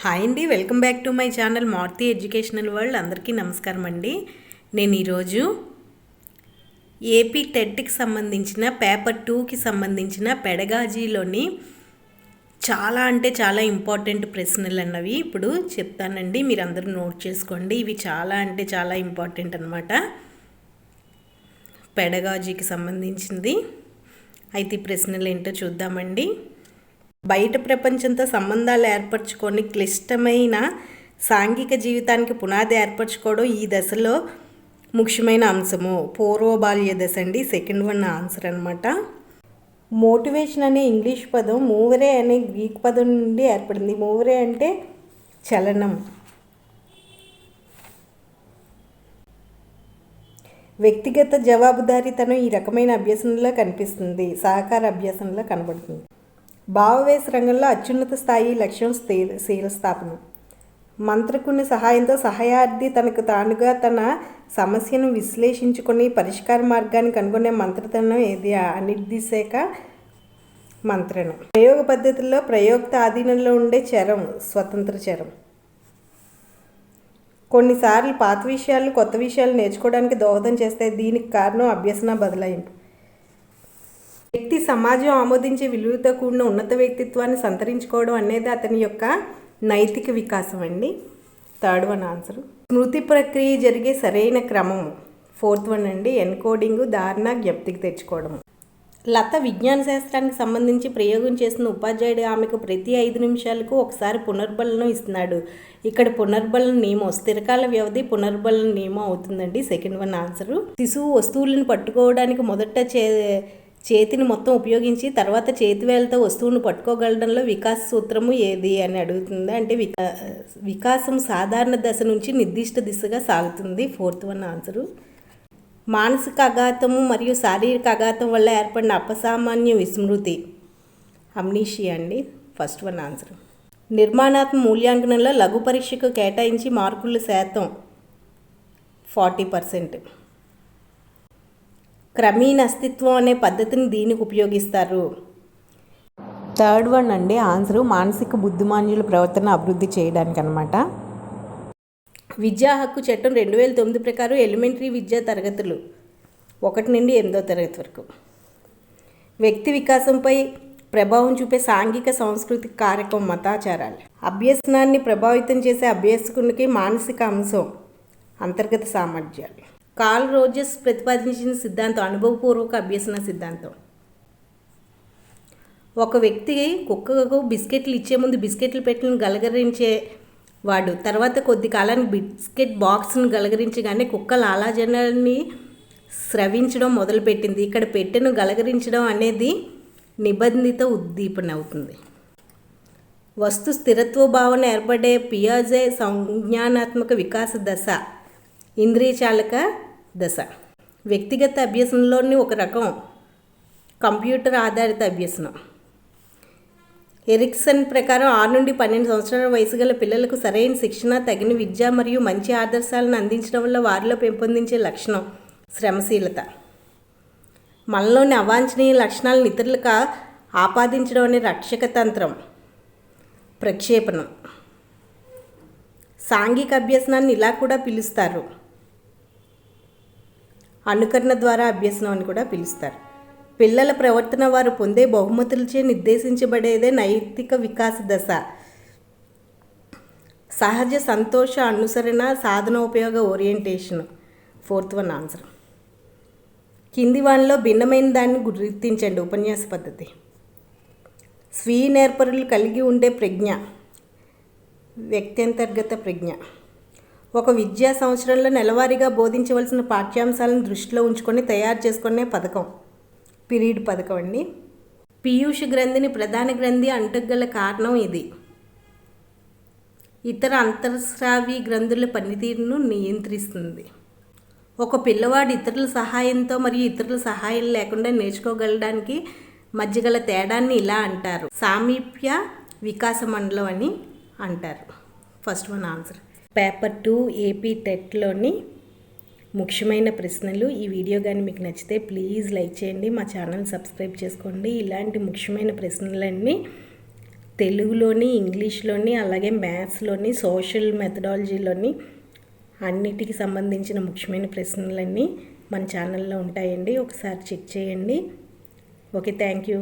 Hi అండి welcome back to my channel Maruthi educational world. అందరికీ నమస్కారం అండి. నేను ఈరోజు ఏపీ టెట్కి సంబంధించిన పేపర్ టూకి సంబంధించిన పెడగాజీలోని చాలా అంటే చాలా ఇంపార్టెంట్ ప్రశ్నలు అన్నవి ఇప్పుడు చెప్తానండి. మీరు అందరూ నోట్ చేసుకోండి. ఇవి చాలా అంటే చాలా ఇంపార్టెంట్ అనమాట పెడగాజీకి సంబంధించింది. అయితే ఈ ప్రశ్నలు ఏంటో చూద్దామండి. బయట ప్రపంచంతో సంబంధాలు ఏర్పరచుకొని క్లిష్టమైన సాంఘిక జీవితానికి పునాది ఏర్పరచుకోవడం ఈ దశలో ముఖ్యమైన అంశము. పూర్వ బాల్య దశ అండి. సెకండ్ వన్ ఆన్సర్ అనమాట మోటివేషన్ అనే ఇంగ్లీష్ పదం మూవరే అనే గ్రీక్ పదం నుండి ఏర్పడింది. మూవరే అంటే చలనం. వ్యక్తిగత జవాబుదారీతనం ఈ రకమైన అభ్యసనలో కనిపిస్తుంది. సహకార అభ్యసనలో కనబడుతుంది. భావవేశ రంగంలో అత్యున్నత స్థాయి లక్ష్యం స్థే- శీల స్థాపనం మంత్రకుని సహాయంతో సహాయార్థి తనకు తానుగా తన సమస్యను విశ్లేషించుకొని పరిష్కార మార్గాన్ని కనుగొనే మంత్రతనం ఏది? అనిర్దిశక మంత్రణం ప్రయోగ పద్ధతుల్లో ప్రయోక్త ఆధీనంలో ఉండే చరం స్వతంత్ర చరం. కొన్నిసార్లు పాత విషయాలు కొత్త విషయాలు నేర్చుకోవడానికి దోహదం చేస్తాయి దీనికి కారణం అభ్యసన బదలాయింపు. సమాజం ఆమోదించే విలువతో కూడిన ఉన్నత వ్యక్తిత్వాన్ని సంతరించుకోవడం అనేది అతని యొక్క నైతిక వికాసం అండి. థర్డ్ వన్ ఆన్సర్ స్మృతి ప్రక్రియ జరిగే సరైన క్రమం ఫోర్త్ వన్ అండి ఎన్కోడింగ్ ధారణ జ్ఞప్తికి తెచ్చుకోవడం. లత విజ్ఞాన శాస్త్రానికి సంబంధించి ప్రయోగం చేసిన ఉపాధ్యాయుడు ఆమెకు ప్రతి ఐదు నిమిషాలకు ఒకసారి పునర్బలనం ఇస్తున్నాడు. ఇక్కడ పునర్బలన నియమం స్థిరకాల వ్యవధి పునర్బలన నియమం అవుతుందండి. సెకండ్ వన్ ఆన్సరు శిశువు వస్తువులను పట్టుకోవడానికి మొదట చే చేతిని మొత్తం ఉపయోగించి తర్వాత చేతివేలతో వస్తువును పట్టుకోగలడంలో వికాస సూత్రము ఏది అని అడుగుతుంది. అంటే వికా వికాసం సాధారణ దశ నుంచి నిర్దిష్ట దిశగా సాగుతుంది. Fourth one answer. మానసిక అఘాతము మరియు శారీరక అఘాతం వల్ల ఏర్పడిన అపసామాన్య విస్మృతి. అమ్నీషియా అండి. First one answer. నిర్మాణాత్మక మూల్యాంకనంలో లఘు పరీక్షకు కేటాయించి మార్కుల శాతం ఫార్టీ పర్సెంట్. క్రమీణ అస్తిత్వం అనే పద్ధతిని దీనికి ఉపయోగిస్తారు. థర్డ్ వన్ అండి ఆన్సరు మానసిక బుద్ధిమాన్యుల ప్రవర్తన అభివృద్ధి చేయడానికి అనమాట విద్యా హక్కు చట్టం రెండు వేల తొమ్మిది ప్రకారం ఎలిమెంటరీ విద్యా తరగతులు ఒకటి నుండి ఎనిమిదో తరగతి వరకు. వ్యక్తి వికాసంపై ప్రభావం చూపే సాంఘిక సాంస్కృతిక కార్యక్రమం మతాచారాలు. అభ్యసనాన్ని ప్రభావితం చేసే అభ్యాసకునికి మానసిక అంశం అంతర్గత సామర్థ్యాలు. కాల్ రోజెస్ ప్రతిపాదించిన సిద్ధాంతం అనుభవపూర్వక అభ్యసన సిద్ధాంతం. ఒక వ్యక్తి కుక్కకు బిస్కెట్లు ఇచ్చే ముందు బిస్కెట్లు పెట్టిన గలగరించే వాడు తర్వాత కొద్ది కాలానికి బిస్కెట్ బాక్స్ను గలగరించగానే కుక్క లాలాజనాన్ని స్రవించడం మొదలుపెట్టింది. ఇక్కడ పెట్టెను గలగరించడం అనేది నిబంధిత ఉద్దీపన అవుతుంది. వస్తు స్థిరత్వ భావన ఏర్పడే పియాజే సంజ్ఞానాత్మక వికాస దశ. ఇంద్రియచాలక దశ. వ్యక్తిగత అభ్యసనలోని ఒక రకం కంప్యూటర్ ఆధారిత అభ్యసనం. ఎరిక్సన్ ప్రకారం ఆరు నుండి పన్నెండు సంవత్సరాల వయసు గల పిల్లలకు సరైన శిక్షణ తగిన విద్య మరియు మంచి ఆదర్శాలను అందించడం వల్ల వారిలో పెంపొందించే లక్షణం శ్రమశీలత. మనలోని అవాంఛనీయ లక్షణాలను ఇతరులకు ఆపాదించడం అనే రక్షక తంత్రం ప్రక్షేపణం. సాంఘిక అభ్యసనాన్ని ఇలా కూడా పిలుస్తారు. అనుకరణ ద్వారా అభ్యసనం అని కూడా పిలుస్తారు. పిల్లల ప్రవర్తన వారు పొందే బహుమతులచే నిర్దేశించబడేదే నైతిక వికాస దశ. సహజ సంతోష అనుసరణ సాధనోపయోగ ఓరియంటేషన్. Fourth one answer. కింది వానిలో భిన్నమైన దాన్ని గుర్తించండి ఉపన్యాస పద్ధతి. స్వీయ నేర్పరులు కలిగి ఉండే ప్రజ్ఞ. వ్యక్త్యంతర్గత ప్రజ్ఞ. ఒక విద్యా సంవత్సరంలో నెలవారీగా బోధించవలసిన పాఠ్యాంశాలను దృష్టిలో ఉంచుకొని తయారు చేసుకునే పథకం. పీరియడ్ పథకం అండి. పీయూష గ్రంథిని ప్రధాన గ్రంథి అంటగల కారణం ఇది. ఇతర అంతర్స్రావి గ్రంథుల పనితీరును నియంత్రిస్తుంది. ఒక పిల్లవాడు ఇతరుల సహాయంతో మరియు ఇతరుల సహాయం లేకుండా నేర్చుకోగలడానికి మధ్య గల తేడాన్ని ఇలా అంటారు. సామీప్య వికాస మండలం అని అంటారు. First one answer. Paper two AP టెట్లోని ముఖ్యమైన ప్రశ్నలు. ఈ వీడియో కానీ మీకు నచ్చితే ప్లీజ్ లైక్ చేయండి. మా ఛానల్ సబ్స్క్రైబ్ చేసుకోండి. ఇలాంటి ముఖ్యమైన ప్రశ్నలన్నీ తెలుగులోని ఇంగ్లీష్లోని అలాగే మ్యాథ్స్లోని సోషల్ మెథడాలజీలోని అన్నిటికి సంబంధించిన ముఖ్యమైన ప్రశ్నలన్నీ మన ఛానల్లో ఉంటాయండి. ఒకసారి చెక్ చేయండి. Okay thank you.